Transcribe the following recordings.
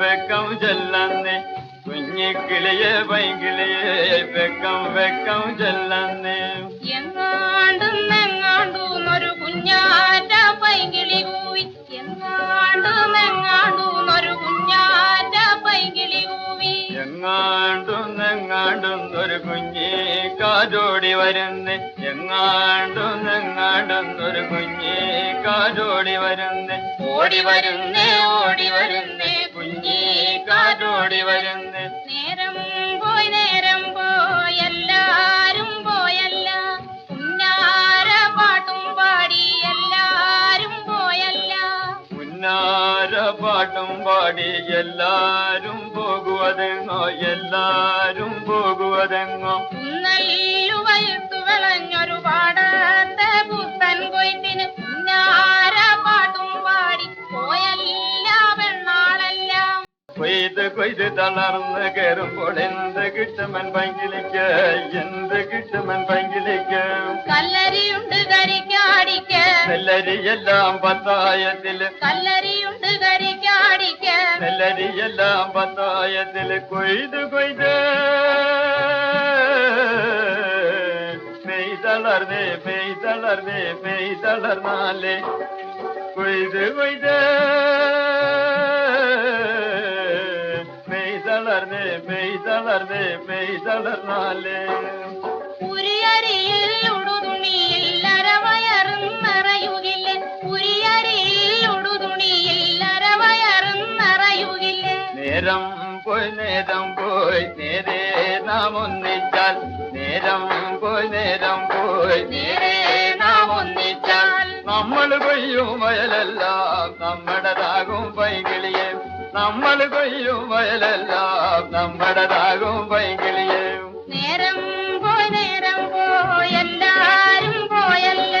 വെക്കം ചെല്ലന്നേ. കുഞ്ഞിക്കിളിയെ പൈങ്കിളിയെ വെക്കം വെക്കം ചെല്ലന്നേ. എങ്ങാണ്ടും എങ്ങാണ്ടും ഒരു കുഞ്ഞി കാറ്റോടി വരുന്നേ. എങ്ങാണ്ടും എങ്ങാണ്ടും ഒരു കുഞ്ഞി കാറ്റോടി വരുന്നേ. ഓടി വരുന്നേ പാടി എല്ലാരും പോകുവതെങ്ങോ എല്ലാരും പോകുവതെങ്ങോ. നല്ല വയസ്സ് വിളഞ്ഞൊരു പാടത്തെ പുത്തൻ കൊയ്ത്തിന് പാട്ടും പാടി പോയല്ല പെണ്ണാളെല്ലാം. കൊയ്ത് കൊയ്ത് തളർന്ന് കയറുമ്പോൾ എന്ത് കിട്ടുമൻ പങ്കിലേക്ക് എന്ത് കിട്ടുമൻ പങ്കിലേക്ക് കല്ലരിയുണ്ട് കരിക്കാടിക്ക്. എല്ലാം പത്തായത്തിൽ കല്ലരിയുണ്ട് കരിക്കാടിക്ക് നെല്ലരിയെല്ലാം പത്തായത്തിൽ കൊയ്ത് കൊയ്ത് പെയ്തളർന്നേ പെയ്തളർന്നേ പെയ്തളർന്നാലേ കൊയ്ത് കൊയ്ത് പെയ്തളർന്നേ പെയ്തളർന്നേ പെയ്തളർന്നാലേ ഉരിയരിയിൽ പോയി നേരം പോയി നേരെ നാം ഒന്നിച്ചാൽ നേരം പോയി നേരം പോയി നേരെ നാം ഒന്നിച്ചാൽ നമ്മൾ കൊയ്യും വയലെല്ലാം നമ്മുടേതാകും പൈകിളിയെ. നമ്മൾ കൊയ്യും വയലെല്ലാം നമ്മുടേതാകും പൈകിളിയെ. നേരം പോയി നേരം പോയി എല്ലാരും പോയല്ല.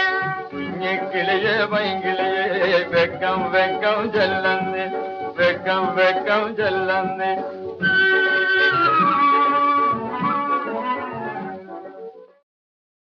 കുഞ്ഞിക്കിളിയെ പൈകിളിയെ വെക്കം വെക്കം ചെല്ലന്ന്. വെക്കം വെക്കം ചെല്ലന്ന്.